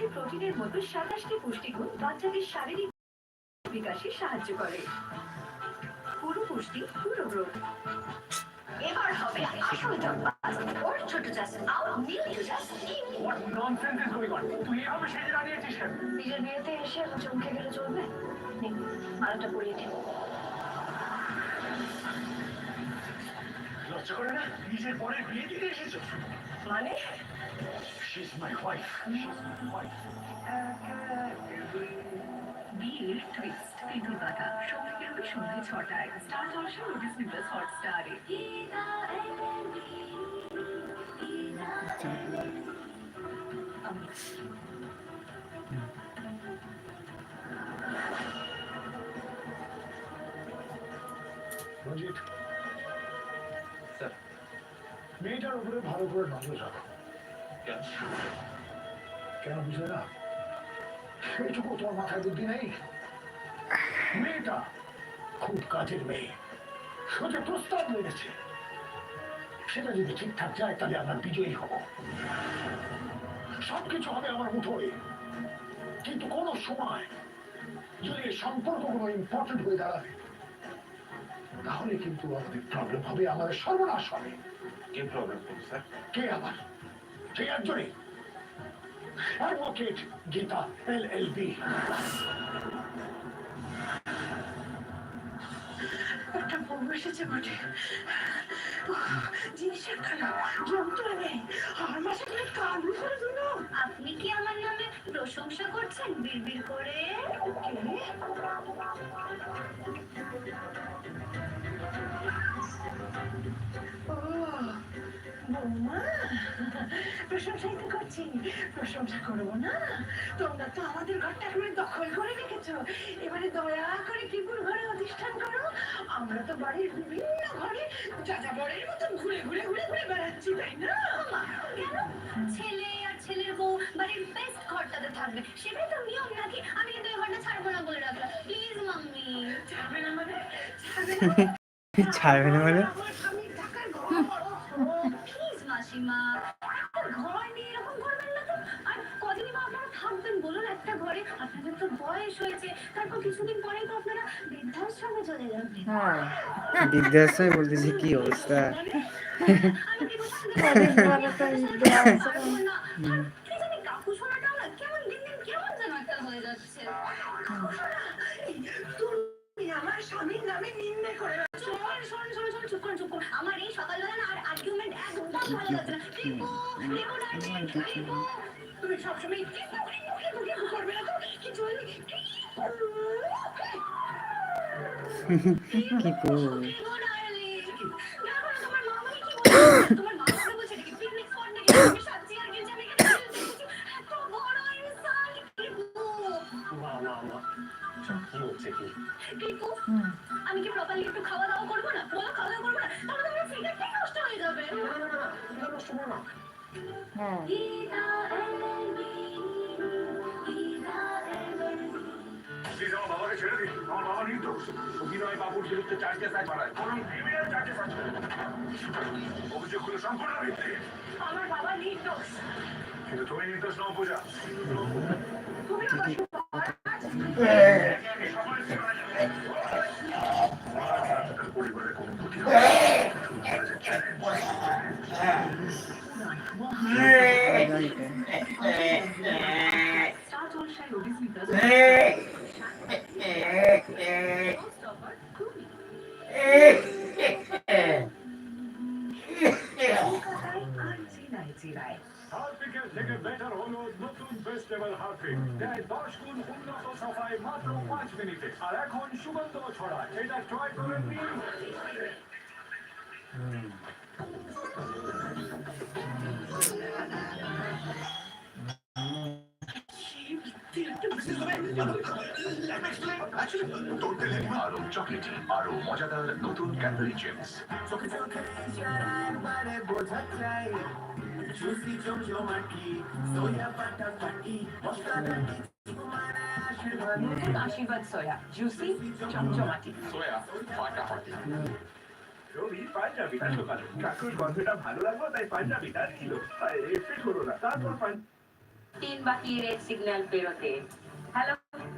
রয়েছে প্রোটিনের মতো সাতাশটি পুষ্টিগুণ বাচ্চাদের শারীরিক বিকাশে সাহায্য করে পুরো পুষ্টি পুরো গ্রোথ এবার হবে আসল ওর ছোট চাষ আও চাষ nonsense is going on? তুই এভাবে সেজে দাঁড়িয়েছিস কেন? নিজের বিয়েতে এসে এখন চমকে গেলে চলবে মালাটা পরিয়ে দিন লজ্জা করে না? নিজের পরের বিয়ে দিতে এসেছ? মানে my wife. She's my wife. বিয়ের টুইস্ট পিন্টুর বাধা সময় বেরোবে সন্ধ্যে ছটায় স্টার জলসা ও ডিসনি প্লাস হটস্টারে রঞ্জিত মেয়েটার উপরে ভালো করে নজর রাখো কেন? বুঝলে না? সেইটুকু তোমার মাথায় বুদ্ধি নেই? মেয়েটা খুব কাজের মেয়ে। সোজা প্রস্তাব মেরেছে সেটা যদি ঠিকঠাক যায় তাহলে আমরা বিজয়ী হব। সবকিছু হবে আমার মুঠোয়। কিন্তু কোন সময় যদি এই সম্পর্কগুলো ইম্পর্টেন্ট হয়ে দাঁড়াবে তাহলে কিন্তু আমাদের প্রবলেম হবে আমাদের সর্বনাশ হবে। কি প্রবলেম স্যার? কে আবার? অ্যাডভোকেট গীতা এল এল একটা বউ এসেছে বটে। জিনিসের খারাপ যন্ত্রণা নেই। আর মাসে করে করে দিল আপনি কি আমার নামে প্রশংসা করছেন বিড়বিড় করে? ও বৌমা? প্রশংসাই তো করছি। প্রশংসা করব না। তোমরা তো আমাদের ঘরটা একেবারে দখল করে রেখেছো। এবারে দয়া করে কিপুর ঘরে অধিষ্ঠান করো। আমরা তো বাড়ির বিভিন্ন ঘরে যাযাবরের মতো ঘুরে ঘুরে ঘুরে ঘুরে বেড়াচ্ছি তাই না? কেন? ছেলে আর ছেলের বউ বাড়ির বেস্ট ঘরটাতে থাকবে। সেটাই তো নিয়ম নাকি? আমি কিন্তু এই ঘরটা ছাড়বো না বলে রাখলাম। Please mummy. ছাড়বে না মানে? ছাড়বে না ছাড়বে না মানে? চুপ করুন চুপ করুন আমার এই সকালবেলা আর আর্গুমেন্ট একদম ভালো লাগছে না রিপু রিপু তুমি সবসময় করবে না তো কিছু হলে কি আমি কি প্রপারলি একটু খাওয়া দাওয়া করব না বলো খাওয়া দাওয়া করব না তাহলে তোমার ফিগারটাই নষ্ট হয়ে যাবে হ্যাঁ আমার বাবা বাবুর বিরুদ্ধে চার্জেস আজ বাড়ায়। বরং ক্রিমিনাল চার্জেস আছে অভিযোগগুলো সম্পূর্ণ ভিত্তি আমার বাবা নির্দোষ। কিন্তু তুমি নির্দোষ নও পূজা। তুমি পরিবারের কোনো ক্ষতি স্টার চেনায় চেনায় থেকে বেটার হলো নতুন ফেস্টিভ্যাল হার্পিক। দেয় দশ গুণ উন্নত সাফাই মাত্র পাঁচ মিনিটে। আর এখন সুগন্ধ ছড়া এটা ট্রাই করে নিন রবি ভালো লাগল তাই তিন বাকি রেড সিগন্যাল পেরোতে। Hello.